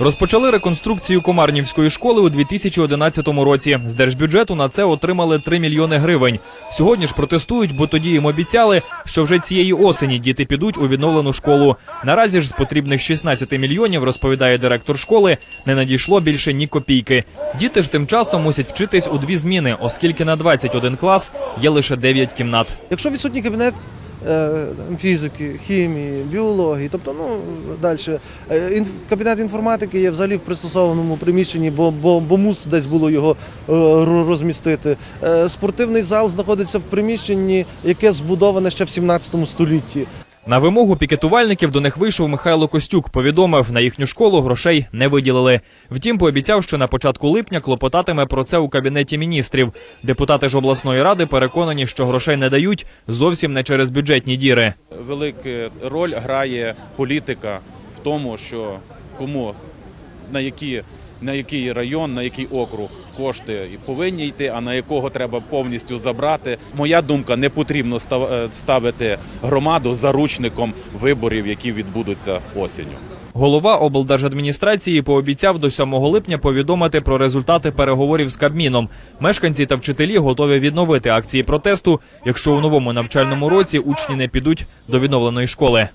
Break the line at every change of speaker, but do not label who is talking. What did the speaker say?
Розпочали реконструкцію Комарнівської школи у 2011 році. З держбюджету на це отримали 3 мільйони гривень. Сьогодні ж протестують, бо тоді їм обіцяли, що вже цієї осені діти підуть у відновлену школу. Наразі ж з потрібних 16 мільйонів, розповідає директор школи, не надійшло більше ні копійки. Діти ж тим часом мусять вчитись у дві зміни, оскільки на 21 клас є лише 9 кімнат.
Якщо відсутній кабінет фізики, хімії, біології, тобто ну далі кабінет інформатики є взагалі в пристосованому приміщенні, бо, бо, бо мус десь було його е, розмістити. Е, Спортивний зал знаходиться в приміщенні, яке збудоване ще в 17 столітті.
На вимогу пікетувальників до них вийшов Михайло Костюк. Повідомив, на їхню школу грошей не виділили. Втім, пообіцяв, що на початку липня клопотатиме про це у кабінеті міністрів. Депутати ж обласної ради переконані, що грошей не дають зовсім не через бюджетні діри.
велику роль грає політика в тому, що кому на які на який район, на який округ кошти і повинні йти, а на якого треба повністю забрати. Моя думка, не потрібно е, ставити громаду заручником виборів, які відбудуться осінню.
Голова облдержадміністрації пообіцяв до 7 липня повідомити про результати переговорів з Кабміном. Мешканці та вчителі готові відновити акції протесту, якщо у новому навчальному році учні не підуть до відновленої школи.